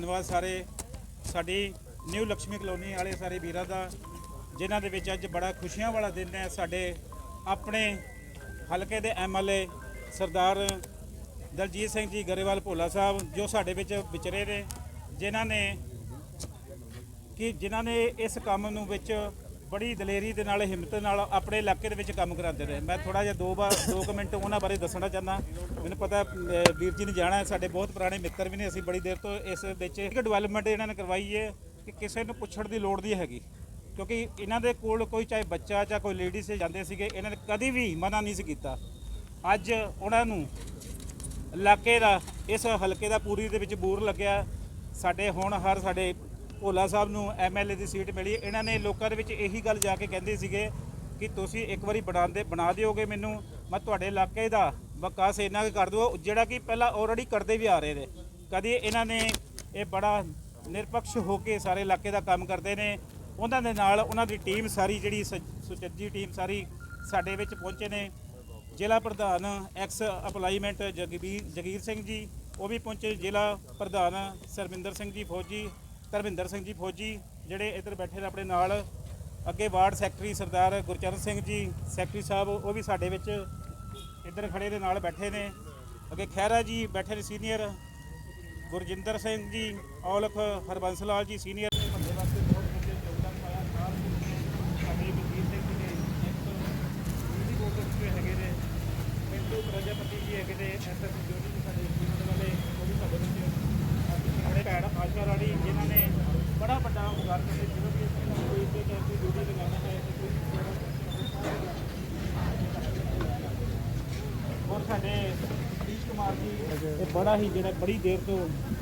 ਧੰਨਵਾਦ ਸਾਰੇ ਸਾਡੀ ਨਿਊ ਲక్ష్ਮੀ ਕਲੋਨੀ ਵਾਲੇ ਸਾਰੇ ਵੀਰਾਂ ਦਾ, ਜਿਨ੍ਹਾਂ ਦੇ ਵਿੱਚ ਅੱਜ ਬੜਾ ਖੁਸ਼ੀਆਂ ਵਾਲਾ ਦਿਨ ਹੈ। ਸਾਡੇ ਆਪਣੇ ਹਲਕੇ ਦੇ ਐਮਐਲਏ ਸਰਦਾਰ ਦਲਜੀਤ ਸਿੰਘ ਜੀ ਗਰੇਵਾਲ ਭੋਲਾ ਸਾਹਿਬ, ਜੋ ਸਾਡੇ ਵਿੱਚ ਵਿਚਰੇ ਨੇ, ਜਿਨ੍ਹਾਂ ਨੇ ਕਿ ਜਿਨ੍ਹਾਂ ਨੇ ਇਸ ਕੰਮ ਨੂੰ ਵਿੱਚ ਬੜੀ ਦਲੇਰੀ ਦੇ ਨਾਲ ਹਿੰਮਤ ਨਾਲ ਆਪਣੇ ਇਲਾਕੇ ਦੇ ਵਿੱਚ ਕੰਮ ਕਰਾਉਂਦੇ ਰਹੇ। ਮੈਂ ਥੋੜਾ ਜਿਹਾ ਦੋ ਵਾਰ ਦੋ ਕੁ ਮਿੰਟ ਉਹਨਾਂ ਬਾਰੇ ਦੱਸਣਾ ਚਾਹੁੰਦਾ। ਮੈਨੂੰ ਪਤਾ ਅਹ, ਵੀਰ ਜੀ ਨੇ ਜਾਣਾ ਸਾਡੇ ਬਹੁਤ ਪੁਰਾਣੇ ਮਿੱਤਰ ਵੀ ਨੇ ਅਸੀਂ ਬੜੀ ਦੇਰ ਤੋਂ ਇਸ ਵਿੱਚ ਇੱਕ ਡਿਵੈਲਪਮੈਂਟ ਇਹਨਾਂ ਨੇ ਕਰਵਾਈ ਹੈ ਕਿ ਕਿਸੇ ਨੂੰ ਪੁੱਛਣ ਦੀ ਲੋੜ ਨਹੀਂ ਹੈਗੀ। ਕਿਉਂਕਿ ਇਹਨਾਂ ਦੇ ਕੋਲ ਕੋਈ ਚਾਹੇ ਬੱਚਾ ਜਾਂ ਕੋਈ ਲੇਡੀਜ਼ ਜਾਂਦੇ ਸੀਗੇ ਇਹਨਾਂ ਨੇ ਕਦੀ ਵੀ ਮਨਾ ਨਹੀਂ ਸੀ ਕੀਤਾ। ਅੱਜ ਉਹਨਾਂ ਨੂੰ ਇਲਾਕੇ ਦਾ ਇਸ ਹਲਕੇ ਦਾ ਪੂਰੀ ਦੇ ਵਿੱਚ ਬੂਰ ਲੱਗਿਆ। ਸਾਡੇ ਹੁਣ ਹਰ ਸਾਡੇ ਭੋਲਾ ਸਾਹਿਬ ਨੂੰ ਐਮਐਲਏ ਦੀ ਸੀਟ ਮਿਲੀ। ਇਹਨਾਂ ਨੇ ਲੋਕਾਂ ਦੇ ਵਿੱਚ ਇਹੀ ਗੱਲ ਜਾ ਕੇ ਕਹਿੰਦੇ ਸੀਗੇ ਕਿ ਤੁਸੀਂ ਇੱਕ ਵਾਰੀ ਬਣਾਉਂਦੇ ਬਣਾ ਦਿਓਗੇ ਮੈਨੂੰ, ਮੈਂ ਤੁਹਾਡੇ ਇਲਾਕੇ ਦਾ ਵਿਕਾਸ ਇੰਨਾ ਕੁ ਕਰ ਦੂੰ ਜਿਹੜਾ ਕਿ ਪਹਿਲਾਂ ਆਲਰੇਡੀ ਕਰਦੇ ਵੀ ਆ ਰਹੇ ਨੇ। ਕਦੀ ਇਹਨਾਂ ਨੇ ਇਹ ਬੜਾ ਨਿਰਪੱਖ ਹੋ ਕੇ ਸਾਰੇ ਇਲਾਕੇ ਦਾ ਕੰਮ ਕਰਦੇ ਨੇ। ਉਹਨਾਂ ਦੇ ਨਾਲ ਉਹਨਾਂ ਦੀ ਟੀਮ ਸਾਰੀ ਜਿਹੜੀ ਸ- ਸੁਚੱਜੀ ਟੀਮ ਸਾਰੀ ਸਾਡੇ ਵਿੱਚ ਪਹੁੰਚੇ ਨੇ। ਜ਼ਿਲ੍ਹਾ ਪ੍ਰਧਾਨ ਐਕਸ ਅਪਲਾਈਮੈਂਟ ਜਗਬੀਰ ਜਗੀਰ ਸਿੰਘ ਜੀ, ਉਹ ਵੀ ਪਹੁੰਚੇ। ਜ਼ਿਲ੍ਹਾ ਪ੍ਰਧਾਨ ਸਰਵਿੰਦਰ ਸਿੰਘ ਜੀ ਫੌਜੀ ਧਰਮਿੰਦਰ ਸਿੰਘ ਜੀ ਫੌਜੀ ਜਿਹੜੇ ਇੱਧਰ ਬੈਠੇ ਨੇ ਆਪਣੇ ਨਾਲ। ਅੱਗੇ ward secretary Sardar Gurcharan Singh ji, secretary Sahib, ਉਹ ਵੀ ਸਾਡੇ ਵਿੱਚ ਇੱਧਰ ਖੜੇ ਦੇ ਨਾਲ ਬੈਠੇ ਨੇ। ਅੱਗੇ ਖਹਿਰਾ ਜੀ ਬੈਠੇ ਨੇ ਸੀਨੀਅਰ। ਗੁਰਜਿੰਦਰ ਸਿੰਘ ਜੀ, ਔਲਖ ਹਰਬੰਸ ਲਾਲ ਜੀ ਸੀਨੀਅਰ ਬੰਦੇ ਵਾਸਤੇ ਬਹੁਤ ਵਧੀਆ ਯੋਗਦਾਨ ਪਾਇਆ ਨਾਲ ਸਾਡੇ ਵਜ਼ੀਰ ਸਿੰਘ ਜੀ ਨੇ ਇੱਕ ਬਿਜਲੀ ਬੋਰਡ ਦੇ ਵਿੱਚ ਹੈਗੇ ਨੇ ਮਿੰਟੂ ਪ੍ਰਜਾਪਤੀ ਜੀ ਹੈਗੇ ਨੇ ਐਸਐਸ ਜੋਨੀ ਜੀ ਸਾਡੇ ਪਿੰਡ ਵਾਲੇ ਉਹ ਵੀ ਸਾਡੇ ਵਿੱਚ ਆਪਣੇ ਭੈਣ ਆਸ਼ਾ ਰਾਣੀ ਜਿਨ੍ਹਾਂ ਨੇ ਬੜਾ ਵੱਡਾ ਉਪਕਾਰ ਕਰਦੇ ਜਦੋਂ ਵੀ ਅਸੀਂ ਕੋਈ ਤੇ ਕੋਈ ਡਿਊਟੀ ਲਗਾਉਣਾ ਹੈ ਤੇ ਕੋਈ ਔਰ ਸਾਡੇ ਸਤੀਸ਼ ਕੁਮਾਰ ਜੀ ਇਹ ਬੜਾ ਹੀ ਜਿਹੜਾ ਬੜੀ ਦੇਰ ਤੋਂ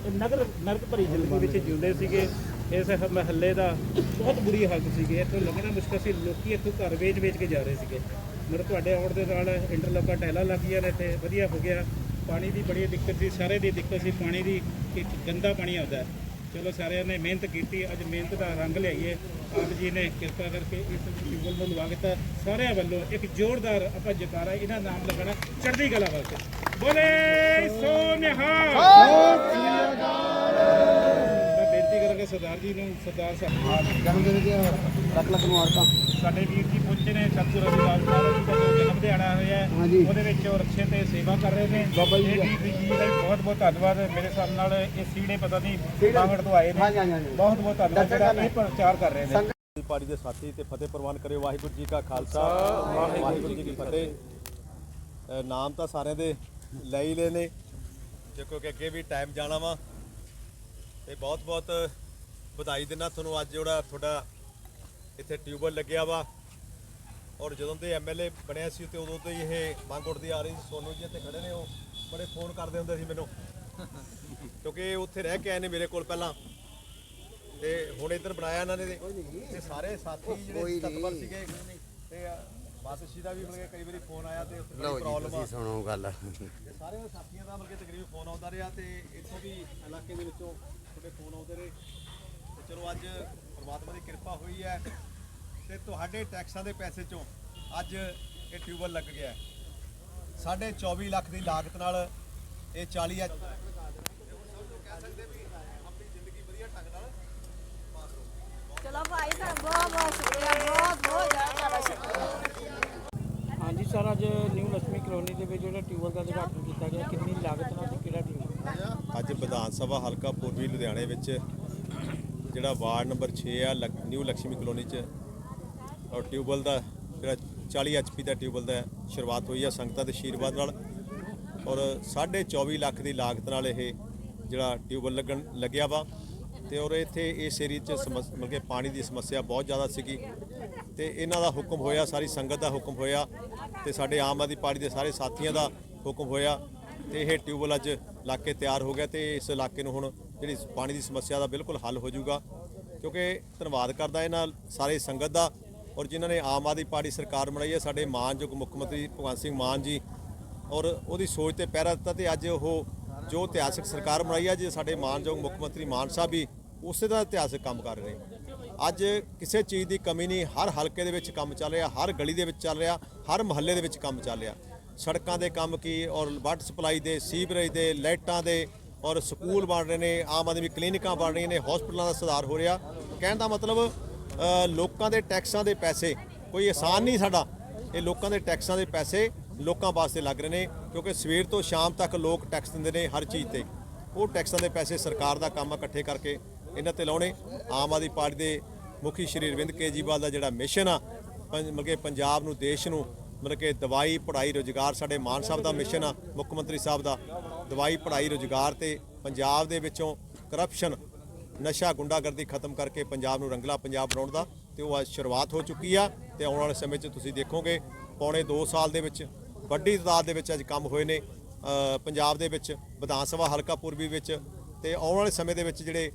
ਇਹ ਨਗਰ ਨਰਕ ਭਰੀ ਜ਼ਿੰਦਗੀ ਵਿੱਚ ਜਿਉਂਦੇ ਸੀਗੇ। ਇਸ ਮਹੱਲੇ ਦਾ ਬਹੁਤ ਬੁਰੀ ਹਾਲਤ ਸੀਗੀ। ਇੱਥੋਂ ਲੰਘਣਾ ਮੁਸ਼ਕਲ ਸੀ। ਲੋਕੀ ਇੱਥੋਂ ਘਰ ਵੇਚ ਵੇਚ ਕੇ ਜਾ ਰਹੇ ਸੀਗੇ। ਮਤਲਬ ਤੁਹਾਡੇ ਆਉਣ ਦੇ ਨਾਲ ਇੰਟਰਲੋਕਾਂ ਟੈਲਾਂ ਲੱਗੀਆਂ ਨੇ ਇੱਥੇ। ਵਧੀਆ ਹੋ ਗਿਆ। ਪਾਣੀ ਦੀ ਬੜੀ ਦਿੱਕਤ ਸੀ। ਸਾਰੇ ਦੀ ਦਿੱਕਤ ਸੀ। ਪਾਣੀ ਦੀ ਕਿ ਗੰਦਾ ਪਾਣੀ ਆਉਂਦਾ। ਚਲੋ ਸਾਰਿਆਂ ਨੇ ਮਿਹਨਤ ਕੀਤੀ। ਅੱਜ ਮਿਹਨਤ ਦਾ ਰੰਗ ਲਿਆਈਏ। ਆਪ ਜੀ ਨੇ ਕਿਰਪਾ ਕਰਕੇ ਇਸ ਟਿਊਬਲ ਨੂੰ ਲਵਾ ਦਿੱਤਾ। ਸਾਰਿਆਂ ਵੱਲੋਂ ਇੱਕ ਜ਼ੋਰਦਾਰ ਆਪਾਂ ਜਕਾਰਾ ਇਹਨਾਂ ਨਾਮ ਲਗਾਣਾ ਚੜ੍ਹਦੀ ਕਲਾ ਵਾਸਤੇ। ਬੋਲੇ ਸੋ ਨਿਹਾਲ ਮੈਂ ਬੇਨਤੀ ਕਰਾਂਗਾ ਸਰਦਾਰ ਜੀ ਨੂੰ ਸਰਦਾਰ ਸਾਹਿਬ ਜਨਮ ਦਿਨ ਦੀਆਂ ਲੱਖ ਲੱਖ ਮੁਬਾਰਕਾਂ ਸਾਡੇ ਵੀਰ ਜੀ ਪਹੁੰਚੇ ਨੇ ਸਤਿਗੁਰੂ ਰਵਿਦਾਸ ਮਹਾਰਾਜ ਜੀ ਦਾ ਜੋ ਜਨਮ ਦਿਹਾੜਾ ਹੋਇਆ ਹੈ, ਹਾਂਜੀ। ਉਹਦੇ ਵਿੱਚ ਉਹ ਰਕਸ਼ੇ ਤੇ ਸੇਵਾ ਕਰ ਰਹੇ ਨੇ। ਬਾਬਾ ਜੀ ਇਹ ਦਾ। ਵੀਰ ਜੀ ਦਾ ਵੀ ਬਹੁਤ ਬਹੁਤ ਧੰਨਵਾਦ। ਮੇਰੇ ਹਿਸਾਬ ਨਾਲ ਇਹ ਸੀੜੇ ਪਤਾ ਨਹੀਂ ਸੀੜੇ- ਕਾਂਗੜ ਤੋਂ ਆਏ ਨੇ। ਹਾਂਜੀ, ਹਾਂਜੀ, ਹਾਂਜੀ। ਬਹੁਤ ਬਹੁਤ ਧੰਨਵਾਦ। ਦਰਸ਼ਨ ਜਿਹੜਾ ਕਰਨਾ ਇਹ ਪ੍ਰਚਾਰ ਕਰ ਰਹੇ ਨੇ। ਸੰਗਤ ਪਾੜੀ ਦੇ ਸਾਥੀ ਤੇ ਫਤਿਹ ਪ੍ਰਵਾਨ ਕਰੇ ਵਾਹਿਗੁਰੂ ਜੀ ਕਾ ਖਾਲਸਾ। ਵਾਹਿਗੁਰੂ ਜੀ ਕੀ ਫਤਿਹ। ਅ, ਨਾਮ ਤਾਂ ਸਾਰਿਆਂ ਦੇ ਲੈ ਹੀ ਲਏ ਨੇ। ਦੇਖੋ ਕਿ ਅੱਗੇ ਵੀ ਟਾਈਮ ਜਾਣਾ ਵਾ। ਤੇ ਬਹੁਤ ਬਹੁਤ ਵਧਾਈ ਦਿੰਦਾ ਤੁਹਾਨੂੰ ਅੱਜ ਜਿਹੜਾ ਤੁਹਾਡਾ ਇੱਥੇ ਟਿਊਬਲ ਲੱਗਿਆ ਵਾ। ਔਰ ਜਦੋਂ ਦੇ ਐਮਐਲਏ ਬਣਿਆ ਸੀ ਤੇ ਉਦੋਂ ਤੋਂ ਹੀ ਇਹ ਮੰਗ ਉੱਠਦੀ ਆ ਰਹੀ ਸੀ। ਸੋਨੂ ਜੀ ਇੱਥੇ ਖੜੇ ਨੇ ਉਹ ਬੜੇ ਫੋਨ ਕਰਦੇ ਹੁੰਦੇ ਸੀ ਮੈਨੂੰ। ਕਿਉਂਕਿ ਉੱਥੇ ਰਹਿ ਕੇ ਆਏ ਨੇ ਮੇਰੇ ਕੋਲ ਪਹਿਲਾਂ। ਤੇ ਹੁਣ ਇੱਧਰ ਬਣਾਇਆ ਇਹਨਾਂ ਨੇ ਤੇ ਸਾਰੇ ਸਾਥੀ ਜਿਹੜੇ ਤਤਪਰ ਸੀਗੇ। ਤੇ ਬਾਦਸ਼ੀ ਦਾ ਵੀ ਮਿਲ ਕਈ ਵਾਰੀ ਫੋਨ ਆਇਆ ਤੇ ਉੱਥੇ ਬੜੀ ਪ੍ਰੋਬਲਮ ਆ। ਸੁਣੋ ਗੱਲ। ਤੇ ਸਾਰੇ ਸਾਥੀਆਂ ਦਾ ਮਿਲ ਕੇ ਤਕਰੀਬਨ ਫੋਨ ਆਉਂਦਾ ਰਿਹਾ ਤੇ ਇੱਥੋਂ ਵੀ ਇਲਾਕੇ ਦੇ ਵਿੱਚੋਂ ਤੁਹਾਡੇ ਫੋਨ ਆਉਂਦੇ ਰਹੇ। ਤੇ ਚਲੋ ਅੱਜ ਪ੍ਰਮਾਤਮਾ ਦੀ ਕਿਰਪਾ ਹੋਈ ਹੈ ਤੇ ਤੁਹਾਡੇ ਟੈਕਸਾਂ ਦੇ ਪੈਸੇ ਚੋਂ ਅੱਜ ਇਹ ਟਿਊਬਲ ਲੱਗ ਗਿਆ ਹੈ। ਸਾਢੇ 24 ਲੱਖ ਦੀ ਲਾਗਤ ਨਾਲ ਇਹ 40 ਐਚ ਹਾਂਜੀ ਸਰ ਅੱਜ ਨਿਊ ਲక్ష్ਮੀ ਕਲੋਨੀ ਦੇ ਵਿੱਚ ਜਿਹੜਾ ਟਿਊਬਲ ਦਾ ਉਦਘਾਟਨ ਕੀਤਾ ਗਿਆ ਕਿੰਨੀ ਲਾਗਤ ਨਾਲ ਕਿਹੜਾ ਟਿਊਬਲ ਅੱਜ ਵਿਧਾਨ ਸਭਾ ਹਲਕਾ ਪੂਰਬੀ ਲੁਧਿਆਣੇ ਵਿੱਚ ਜਿਹੜਾ ਵਾਰਡ ਨੰਬਰ 6 ਆ ਨਿਊ ਲక్ష్ਮੀ ਕਲੋਨੀ 'ਚ ਔਰ ਟਿਊਬਲ ਦਾ ਜਿਹੜਾ 40 ਐਚਪੀ ਦਾ ਟਿਊਬਲ ਦਾ ਸ਼ੁਰੂਆਤ ਹੋਈ ਆ ਸੰਗਤਾਂ ਦੇ ਅਸ਼ੀਰਵਾਦ ਨਾਲ। ਔਰ 24 ਲੱਖ ਦੀ ਲਾਗਤ ਨਾਲ ਇਹ ਜਿਹੜਾ ਟਿਊਬਲ ਲੱਗਣ ਲੱਗਿਆ ਵਾ। ਤੇ ਔਰ ਇੱਥੇ ਇਸ ਏਰੀਏ 'ਚ ਸਮੱਸ- ਮਤਲਬ ਕਿ ਪਾਣੀ ਦੀ ਸਮੱਸਿਆ ਬਹੁਤ ਜ਼ਿਆਦਾ ਸੀਗੀ ਤੇ ਇਹਨਾਂ ਦਾ ਹੁਕਮ ਹੋਇਆ, ਸਾਰੀ ਸੰਗਤ ਦਾ ਹੁਕਮ ਹੋਇਆ ਤੇ ਸਾਡੇ ਆਮ ਆਦਮੀ ਪਾਰਟੀ ਦੇ ਸਾਰੇ ਸਾਥੀਆਂ ਦਾ ਹੁਕਮ ਹੋਇਆ ਤੇ ਇਹ ਟਿਊਬਲ ਅੱਜ ਇਲਾਕੇ ਤਿਆਰ ਹੋ ਗਿਆ ਤੇ ਇਸ ਇਲਾਕੇ ਨੂੰ ਹੁਣ ਜਿਹੜੀ ਪਾਣੀ ਦੀ ਸਮੱਸਿਆ ਦਾ ਬਿਲਕੁਲ ਹੱਲ ਹੋ ਜਾਊਗਾ। ਕਿਉਂਕਿ ਧੰਨਵਾਦ ਕਰਦਾ ਇਹਨਾਂ ਸਾਰੇ ਸੰਗਤ ਦਾ ਔਰ ਜਿਨ੍ਹਾਂ ਨੇ ਆਮ ਆਦਮੀ ਪਾਰਟੀ ਸਰਕਾਰ ਬਣਾਈ ਹੈ, ਸਾਡੇ ਮਾਨਯੋਗ ਮੁੱਖ ਮੰਤਰੀ ਭਗਵੰਤ ਸਿੰਘ ਮਾਨ ਜੀ ਔਰ ਉਹਦੀ ਸੋਚ ਤੇ ਪਹਿਰਾ ਦਿੱਤਾ ਤੇ ਅੱਜ ਉਹ ਜੋ ਇਤਿਹਾਸਕ ਸਰਕਾਰ ਬਣਾਈ ਹੈ ਜੇ ਸਾਡੇ ਮਾਨਯੋਗ ਮੁੱਖ ਮੰਤਰੀ ਮਾਨ ਸਾਹਿਬ ਵੀ ਉਸੇ ਦਾ ਇਤਿਹਾਸਕ ਕੰਮ ਕਰ ਰਹੇ ਅੱਜ ਕਿਸੇ ਚੀਜ਼ ਦੀ ਕਮੀ ਨਹੀਂ, ਹਰ ਹਲਕੇ ਦੇ ਵਿੱਚ ਕੰਮ ਚੱਲ ਰਿਹਾ, ਹਰ ਗਲੀ ਦੇ ਵਿੱਚ ਚੱਲ ਰਿਹਾ, ਹਰ ਮਹੱਲੇ ਦੇ ਵਿੱਚ ਕੰਮ ਚੱਲ ਰਿਹਾ। ਸੜਕਾਂ ਦੇ ਕੰਮ ਕੀ ਔਰ ਵਾਟਰ ਸਪਲਾਈ ਦੇ, ਸੀਵਰੇਜ ਦੇ, ਲਾਈਟਾਂ ਦੇ ਔਰ ਸਕੂਲ ਬਣ ਰਹੇ ਨੇ, ਆਮ ਆਦਮੀ ਕਲੀਨਿਕਾਂ ਬਣ ਰਹੀਆਂ ਨੇ ਹਸਪਤਾਲਾਂ ਦਾ ਸੁਧਾਰ ਹੋ ਰਿਹਾ। ਕਹਿਣ ਦਾ ਮਤਲਬ ਲੋਕਾਂ ਦੇ ਟੈਕਸਾਂ ਦੇ ਪੈਸੇ, ਕੋਈ ਆਸਾਨ ਨਹੀਂ ਸਾਡਾ। ਇਹ ਲੋਕਾਂ ਦੇ ਟੈਕਸਾਂ ਦੇ ਪੈਸੇ ਲੋਕਾਂ ਵਾਸਤੇ ਲੱਗ ਰਹੇ ਨੇ, ਕਿਉਂਕਿ ਸਵੇਰ ਤੋਂ ਸ਼ਾਮ ਤੱਕ ਲੋਕ ਟੈਕਸ ਦਿੰਦੇ ਨੇ ਹਰ ਚੀਜ਼ ਤੇ। ਉਹ ਟੈਕਸਾਂ ਦੇ ਪੈਸੇ ਸਰਕਾਰ ਦਾ ਕੰਮ ਆ ਇਕੱਠੇ ਕਰਕੇ। ਇਹਨਾਂ ਤੇ ਲਾਉਣੇ। ਆਮ ਆਦਮੀ ਪਾਰਟੀ ਦੇ ਮੁਖੀ ਸ਼੍ਰੀ ਅਰਵਿੰਦ ਕੇਜੀਵਾਲ ਦਾ ਜਿਹੜਾ ਮਿਸ਼ਨ ਆ ਪੰਜ- ਮਤਲਬ ਕਿ ਪੰਜਾਬ ਨੂੰ, ਦੇਸ਼ ਨੂੰ ਮਤਲਬ ਕਿ ਦਵਾਈ, ਪੜ੍ਹਾਈ, ਰੋਜ਼ਗਾਰ ਸਾਡੇ ਮਾਨ ਸਾਹਿਬ ਦਾ ਮਿਸ਼ਨ ਆ, ਮੁੱਖ ਮੰਤਰੀ ਸਾਹਿਬ ਦਾ। ਦਵਾਈ, ਪੜ੍ਹਾਈ, ਰੋਜ਼ਗਾਰ ਤੇ ਪੰਜਾਬ ਦੇ ਵਿੱਚੋਂ ਕਰਪਸ਼ਨ ਨਸ਼ਾ ਗੁੰਡਾਗਰਦੀ ਖਤਮ ਕਰਕੇ ਪੰਜਾਬ ਨੂੰ ਰੰਗਲਾ ਪੰਜਾਬ ਬਣਾਉਣ ਦਾ ਤੇ ਉਹ ਅੱਜ ਸ਼ੁਰੂਆਤ ਹੋ ਚੁੱਕੀ ਆ ਤੇ ਆਉਣ ਵਾਲੇ ਸਮੇਂ 'ਚ ਤੁਸੀਂ ਦੇਖੋਗੇ, ਪੌਣੇ 2 ਸਾਲ ਦੇ ਵਿੱਚ ਵੱਡੀ ਤਾਦਾਦ ਦੇ ਵਿੱਚ ਅੱਜ ਕੰਮ ਹੋਏ ਨੇ। ਪੰਜਾਬ ਦੇ ਵਿੱਚ ਵਿਧਾਨ ਸਭਾ ਹਲਕਾ ਪੂਰਬੀ ਵਿੱਚ ਤੇ ਆਉਣ ਵਾਲੇ ਸਮੇਂ ਦੇ ਵਿੱਚ ਜਿਹੜੇ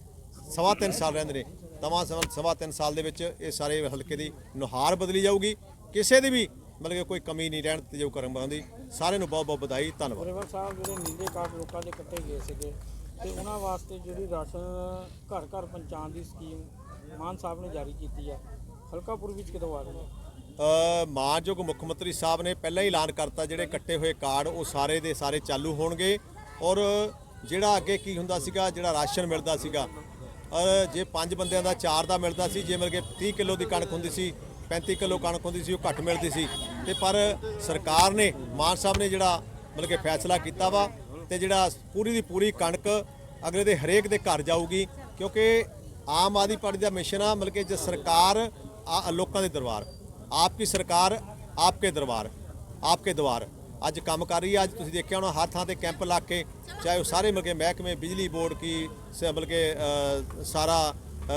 ਸਵਾ ਤਿੰਨ ਸਾਲ ਰਹਿੰਦੇ ਨੇ। ਤਵਾਂ ਸਵਾ ਸਵਾ ਤਿੰਨ ਸਾਲ ਦੇ ਵਿੱਚ ਇਹ ਸਾਰੇ ਹਲਕੇ ਦੀ ਨੁਹਾਰ ਬਦਲੀ ਜਾਊਗੀ। ਕਿਸੇ ਦੀ ਵੀ ਮਤਲਬ ਕਿ ਕੋਈ ਕਮੀ ਨਹੀਂ ਰਹਿਣ ਤੇ ਜੋ ਕਰਮ ਬਣਦੀ ਸਾਰਿਆਂ ਨੂੰ ਬਹੁਤ ਬਹੁਤ ਵਧਾਈ ਧੰਨਵਾਦ। ਗੁਰੇਵਾਲ ਸਾਹਿਬ ਜਿਹੜੇ ਨੀਲੇ ਕਾਰਡ ਲੋਕਾਂ ਦੇ ਕੱਟੇ ਗਏ ਸੀਗੇ ਤੇ ਉਹਨਾਂ ਵਾਸਤੇ ਜਿਹੜੀ ਰਾਸ਼ਨ ਘਰ ਘਰ ਪਹੁੰਚਾਉਣ ਦੀ ਸਕੀਮ ਮਾਨ ਸਾਹਿਬ ਨੇ ਜਾਰੀ ਕੀਤੀ ਆ ਹਲਕਾਪੁਰ ਵਿੱਚ ਕਦੋਂ ਆ ਰਹੀ ਹੈ? ਮਾਨਯੋਗ ਮੁੱਖ ਮੰਤਰੀ ਸਾਹਿਬ ਨੇ ਪਹਿਲਾਂ ਹੀ ਐਲਾਨ ਕਰਤਾ ਜਿਹੜੇ ਕੱਟੇ ਹੋਏ ਕਾਰਡ ਉਹ ਸਾਰੇ ਦੇ ਸਾਰੇ ਚਾਲੂ ਹੋਣਗੇ। ਔਰ ਜਿਹੜਾ ਅੱਗੇ ਕੀ ਹੁੰਦਾ ਸੀਗਾ ਜਿਹੜਾ ਰਾਸ਼ਨ ਮਿਲਦਾ ਸੀਗਾ ਔਰ ਜੇ ਪੰਜ ਬੰਦਿਆਂ ਦਾ ਚਾਰ ਦਾ ਮਿਲਦਾ ਸੀ, ਜੇ ਮਿਲ ਕੇ 30 ਕਿਲੋ ਦੀ ਕਣਕ ਹੁੰਦੀ ਸੀ 35 ਕਿਲੋ ਕਣਕ ਹੁੰਦੀ ਸੀ, ਉਹ ਘੱਟ ਮਿਲਦੀ ਸੀ। ਤੇ ਪਰ ਸਰਕਾਰ ਨੇ, ਮਾਨ ਸਾਹਿਬ ਨੇ ਜਿਹੜਾ ਮਤਲਬ ਕਿ ਫੈਸਲਾ ਕੀਤਾ ਵਾ ਤੇ ਜਿਹੜਾ ਪੂਰੀ ਦੀ ਪੂਰੀ ਕਣਕ ਅਗਲੇ ਦੇ ਹਰੇਕ ਦੇ ਘਰ ਜਾਊਗੀ, ਕਿਉਂਕਿ ਆਮ ਆਦਮੀ ਪਾਰਟੀ ਦਾ ਮਿਸ਼ਨ ਆ ਮਤਲਬ ਕਿ ਜੇ ਸਰਕਾਰ ਆ- ਲੋਕਾਂ ਦੇ ਦਰਬਾਰ ਆਪਕੀ ਸਰਕਾਰ ਆਪਕੇ ਦਰਬਾਰ ਆਪਕੇ ਦਵਾਰ ਅੱਜ ਕੰਮ ਕਰ ਰਹੀ ਹੈ ਅੱਜ ਤੁਸੀਂ ਦੇਖਿਆ ਹੋਣਾ ਹਰ ਥਾਂ ਤੇ ਕੈਂਪ ਲਾ ਕੇ ਚਾਹੇ ਉਹ ਸਾਰੇ ਮਿਲ ਕੇ ਮਹਿਕਮੇ ਬਿਜਲੀ ਬੋਰਡ ਕੀ ਸ- ਮਤਲਬ ਕਿ ਸਾਰਾ